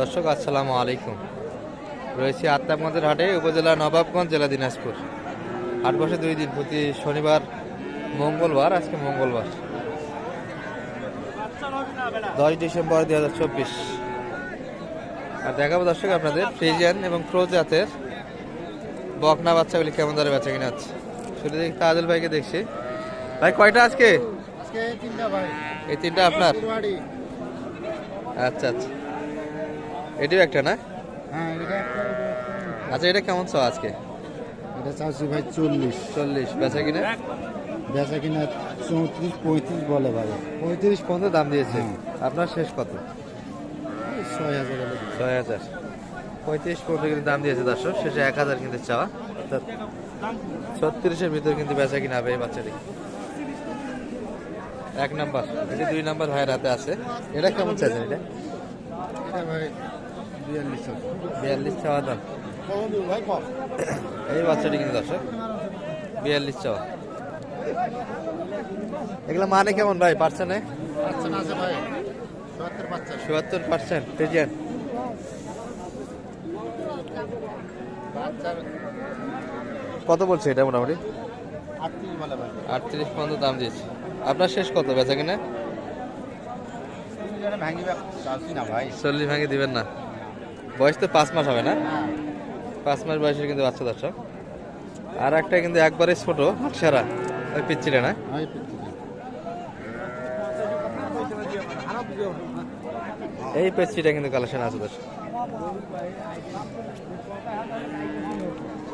দর্শক আসসালামু আলাইকুম। রয়েছি আত্মাগঞ্জের হাটে উপজেলা নবাবগঞ্জ জেলা দিনাজপুর। হাট বসে দুই দিন প্রতি শনিবার মঙ্গলবার আজকে মঙ্গলবার। দশ ডিসেম্বর দুই হাজার চব্বিশ। আর দেখাবো দর্শক আপনাদের ফ্রিজিয়ান এবং প্রো জাতের বকনা বাচ্চাগুলি কেমন দরে বেচা কিনা আছে শুধু দেখি তাজুল ভাইকে দেখছি। ভাই কয়টা আজকে? এই তিনটা আপনার? আচ্ছা আচ্ছা। এটিও একটা না? হ্যাঁ। আচ্ছা এটা কেমন চাও আজকে? এটা চাচ্ছি ভাই চল্লিশ। চল্লিশ বেচা কিনা? বেচা কিনা চৌত্রিশ পঁয়ত্রিশ বলে ভাই। পঁয়ত্রিশ পর্যন্ত দাম দিয়েছে। আপনার শেষ কত? ছয় হাজার ছয় হাজার। পঁয়ত্রিশ পর্যন্ত কিন্তু দাম দিয়েছে দর্শক। শেষে এক হাজার কিন্তু চাওয়া অর্থাৎ ছত্রিশের ভিতর কিন্তু বেচা কিনা হবে এই বাচ্চাটি। এক নাম্বার। এটি দুই নাম্বার ভাইয়ের হাতে আছে। এটা কেমন চাইছেন এটা? এটা ভাই বিয়াল্লিশ চাওয়া দাম। এই বাচ্চাটি কিন্তু দর্শক বিয়াল্লিশ চাওয়া। এগুলো মানে কেমন ভাই? পার্সেন্টে চুয়াত্তর পার্সেন্ট পেজেন কত বলছে এটা মোটামুটি? আটত্রিশ পর্যন্ত দাম দিয়েছে। আপনার শেষ কত? বেচা কিনা? চল্লিশ ভাঙে দিবেন না। বয়স তো পাঁচ মাস হবে না? হ্যাঁ পাঁচ মাস বয়সের কিন্তু বাচ্চা দর্শক। আর একটা কিন্তু একবারে ছোট সারা ওই পিচ্ছিটা না? এই পেচ্ছিটা। কিন্তু কালেকশন আছে দর্শক।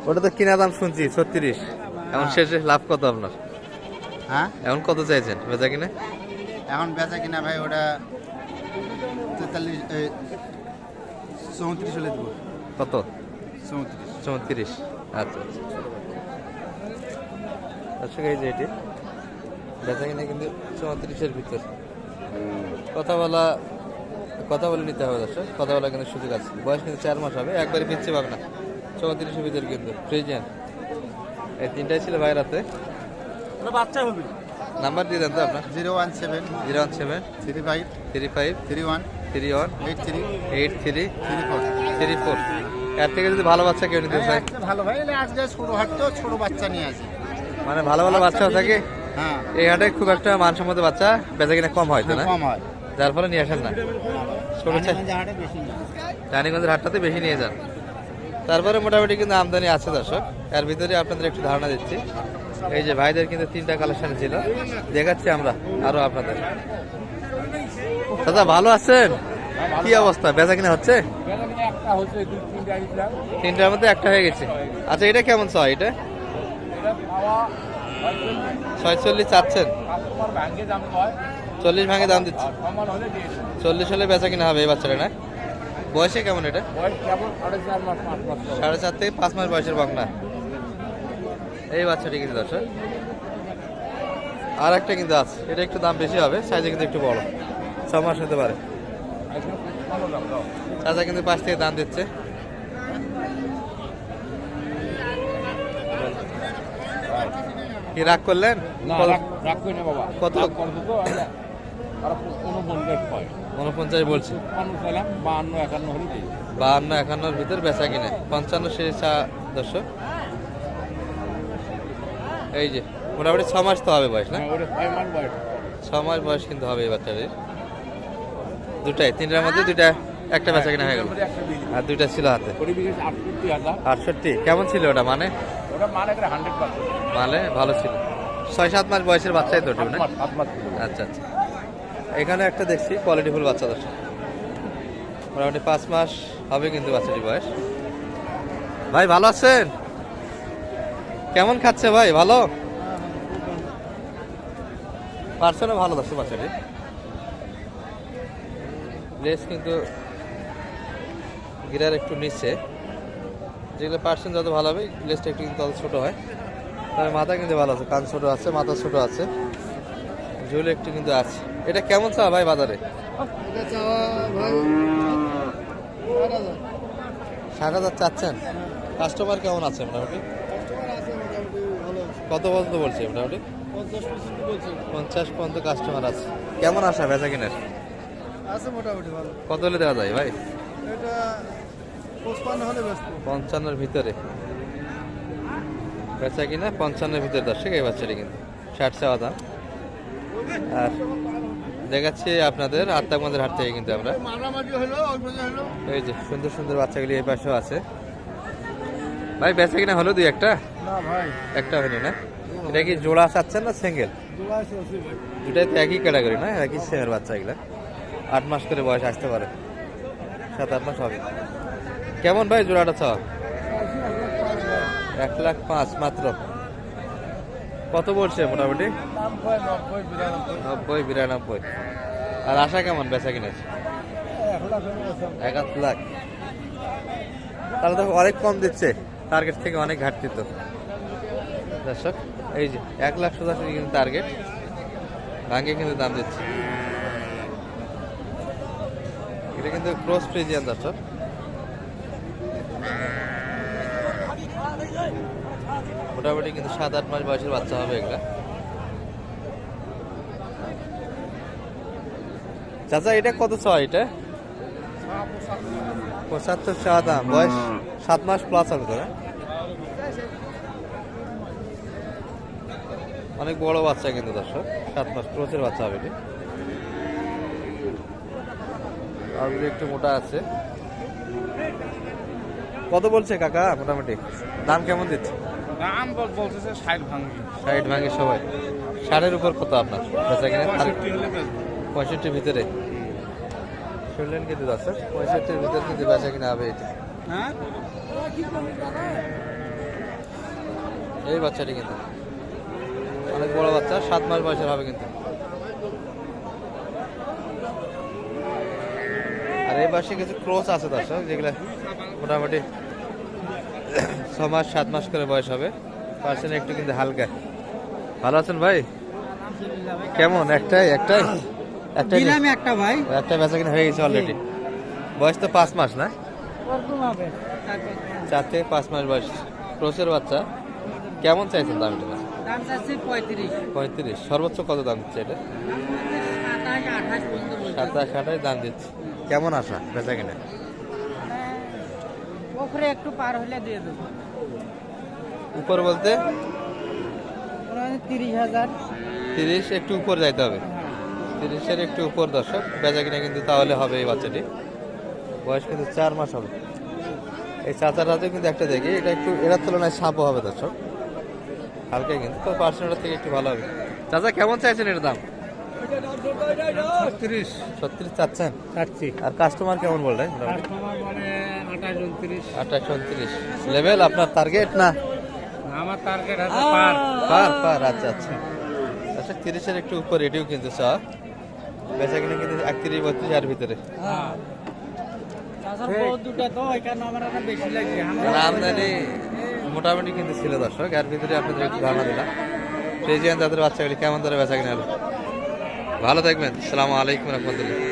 ওটা তো কিনা দাম শুনছি ছত্রিশ। এখন শেষে লাভ কত আপনার? হ্যাঁ? এখন কত চাইছেন? বেচা কিনে? এখন বেচা কিনা ভাই ওটা তেতাল্লিশ চৌত্রিশ হলে দেবো। কত? চৌত্রিশ। চৌত্রিশ। আচ্ছা আচ্ছা। এই যে এটি বেচা কিনে কিন্তু চৌত্রিশের ভিতর। কথা বলা কথা বলে নিতে হবে দর্শক কথা বলা কিন্তু সুযোগ আছে। বয়স কিন্তু চার মাস হবে একবারে পিচ্ছে পাবে না। চৌত্রিশের ভিতর কিন্তু ফ্রিজেন এই তিনটাই ছিল ভাইরাতে বাচ্চা হবে। নাম্বার দিয়ে দেন তো আপনার। Zero one seven. Zero one seven. Three five. Three five. Three one. Three one eight three eight three three four three four এর থেকে যদি ভালো বাচ্চা কেউ নিতে চায়? ভালো ভাই আজকে ছোট হাট তো ছোট বাচ্চা নিয়ে আসি। মানে ভালো ভালো বাচ্চাও থাকে? হ্যাঁ। এই হাটে খুব একটা মানসম্মত বাচ্চা বেচা কিনা কম হয় তো না? কম হয়। যার ফলে নিয়ে আসেন না। ছোট রানীগঞ্জের হাটটাতে বেশি নিয়ে যান। তারপরে মোটামুটি কিন্তু আমদানি আছে দর্শক। এর ভিতরে আপনাদের একটু ধারণা দিচ্ছি। এই যে ভাইদের কিন্তু তিনটা কালেকশন ছিল। দেখাচ্ছি আমরা আরও আপনাদের। দাদা ভালো আছেন? কি অবস্থা? বেচা কিনা হচ্ছে? তিনটার মধ্যে একটা হয়ে গেছে। আচ্ছা এটা কেমন ছয় এটা? ছয়চল্লিশ চাচ্ছেন। চল্লিশ ভাঙে দাম দিচ্ছে। চল্লিশ হলে বেচা কিনা হবে এই বাচ্চাটা না? বয়সে কেমন এটা। সাড়ে চার থেকে পাঁচ মাস বয়সের বাংলা এই বাচ্চাটি কিন্তু দর্শক। আর একটা কিন্তু আছে। এটা একটু দাম বেশি হবে সাইজে কিন্তু একটু বড়। ছ মাস হতে পারে। চাচা কিন্তু পাশ থেকে দাম দিচ্ছে। কি রাগ করলেন? কত- উনপঞ্চাশ বলছি। বাহান্ন একান্ন একান্নর ভিতর বেচা কিনে। পঞ্চান্ন শেষ দর্শক। এই যে মোটামুটি ছ মাস তো হবে বয়স না? হ্যাঁ, ছ মাস বয়স কিন্তু হবে এই বাচ্চাটির। দুটাই তিনটার মধ্যে দুইটা একটা বেচা কিনা হয়ে গেল। দিবে। আর দুইটা ছিল হাতে। আটষট্টি কেমন ছিল ওটা মানে? মানে ভালো ছিল। ছয় সাত মাস বয়সের বাচ্চাই তো ওটা, না। আচ্ছা আচ্ছা। এখানে একটা দেখছি কোয়ালিটিফুল বাচ্চা দর্শক মোটামুটি পাঁচ মাস হবে কিন্তু বাচ্চাটির বয়স। ভাই ভালো আছেন? কেমন খাচ্ছে ভাই ভালো? পার্সেন্টও ভালো দর্শক বাচ্চাটি। লেস কিন্তু গিরার একটু নিচে। যেগুলো পার্সেন্ট যত ভালো হবে লেসটা একটু কিন্তু তত ছোটো হয়। তবে মাথা কিন্তু ভালো আছে কান ছোটো আছে মাথা ছোটো আছে। ঝুল একটু কিন্তু আছে। এটা কেমন চা ভাই বাজারে? আট হাজার। ষাট হাজার চাচ্ছেন? কাস্টমার কেমন আছে মোটামুটি? কত পর্যন্ত বলছে মোটামুটি? পঞ্চাশ পর্যন্ত পঞ্চাশ পর্যন্ত কাস্টমার আছে। কেমন আসা বেচা কিনার? আছে মোটামুটি ভালো। কত হলে দেওয়া যায় ভাই? এটা পঁচপান্ন হলে ব্যস্ত পঞ্চান্নর ভিতরে। বেচা কিনা? পঞ্চান্নের ভিতরে দর্শক এই বাচ্চাটি কিন্তু। ষাট চাওয়া দাম। আর দেখাচ্ছি আপনাদের আত্মাগঞ্জের হাট থেকে কিন্তু আমরা। এই যে সুন্দর সুন্দর বাচ্চাগুলি এই পাশেও আছে। ভাই বেচা কিনা হলো দুই একটা? না ভাই। একটা হয়নি না? এটা কি জোড়া চাচ্ছেন না সিঙ্গেল? দুটাই তো একই ক্যাটাগরি না? একই সেমের বাচ্চা এগুলা আট মাস করে বয়স আসতে পারে। সাত, আট মাস হবে। কেমন ভাই জোড়াটা চাওয়া? এক লাখ পাঁচ মাত্র। কত বলছে মোটামুটি? নব্বই নব্বই বিরানব্বই। আর আশা কেমন বেচা কিনেছে এক আধ লাখ। তাহলে তো অনেক কম দিচ্ছে। টার্গেট থেকে অনেক ঘাটতি তো। দর্শক, এই যে এক লাখ সোজাসুজি কিন্তু টার্গেট ভাঙ্গে কিন্তু দাম দিচ্ছে। এটা কিন্তু ক্রস ফ্রিজিয়ান দর্শক মোটামুটি কিন্তু সাত আট মাস বয়সের বাচ্চা হবে এগুলা। চাচা এটা কত ছয় এটা? পঁচাত্তর চা দাম। বয়স সাত মাস প্লাস হবে তো না? অনেক বড় বাচ্চা কিন্তু দর্শক। সাত মাস ক্রোচের বাচ্চা হবে এটি। আর একটু মোটা আছে। কত বলছে কাকা? মোটামুটি। দাম কেমন দিচ্ছে? দাম বলতেছে ষাট ভাঙি ষাট ভাঙে সবাই। ষাটের উপর কত আপনার? বেচা কিনে? পঁয়ষট্টির ভিতরে? শুনলেন কিন্তু দর্শক পঁয়ষট্টির ভিতরে কিন্তু বেচা কিনা হবে এটি। হ্যাঁ? এই বাচ্চাটি কিন্তু। অনেক বড় বাচ্চা সাত মাস বয়সের হবে কিন্তু। আর এই পাশে কিছু ক্রোচ আছে দর্শক যেগুলো মোটামুটি ছ মাস সাত মাস করে বয়স হবে। পার্সেন্ট একটু কিন্তু হালকা। ভালো আছেন ভাই? কেমন? একটাই একটাই? একটাই দিলাম একটা ভাই। একটা বেচা কিনা হয়ে গেছে অলরেডি বয়স তো পাঁচ মাস না? চার থেকে পাঁচ মাস বয়স। ক্রোচের বাচ্চা। কেমন চাইছেন দাম এটা পঁয়ত্রিশ। সর্বোচ্চ কত দাম দিচ্ছে এটা? সাতাশ আঠাশ দাম দিচ্ছে। কেমন আশা বেচা কিনা? ওপরে একটু পার হলে দিয়ে দেবো। উপর বলতে? তিরিশ হাজার। তিরিশ একটু উপর যাইতে হবে। তিরিশের একটু উপর দর্শক বেচা কিনা কিন্তু তাহলে হবে এই বাচ্চাটি। বয়স কিন্তু চার মাস হবে। এই চাচার হাতে কিন্তু একটা দেখি এটা একটু এটার তুলনায় সাপও হবে দর্শক। হালকা কিন্তু তো পার্সেন্টের থেকে একটু ভালো হবে। চাচা কেমন চাইছেন এটার দাম? ছত্রিশ। ছত্রিশ চাচ্ছেন? চাচ্ছি। আর কাস্টমার কেমন বললেন কাস্টমার বলে আঠাশ উনত্রিশ। লেভেল আপনার টার্গেট না? আমার টার্গেট আছে পার। পার পার আচ্ছা আচ্ছা। আচ্ছা তিরিশের একটু উপর রেডিও কিন্তু বেচা কিনে কিন্তু একত্রিশ বত্রিশ আর ভিতরে। মানে আমদানি মোটামুটি কিন্তু ছিল দর্শক এর ভিতরে আপনাদের একটু ধারণা দিলাম। সেই যে তাদের বাচ্চাগুলি কেমন ধরে বেচা কিনে ভালো থাকবেন। সালামু আলাইকুম রহমতুল্লাহ।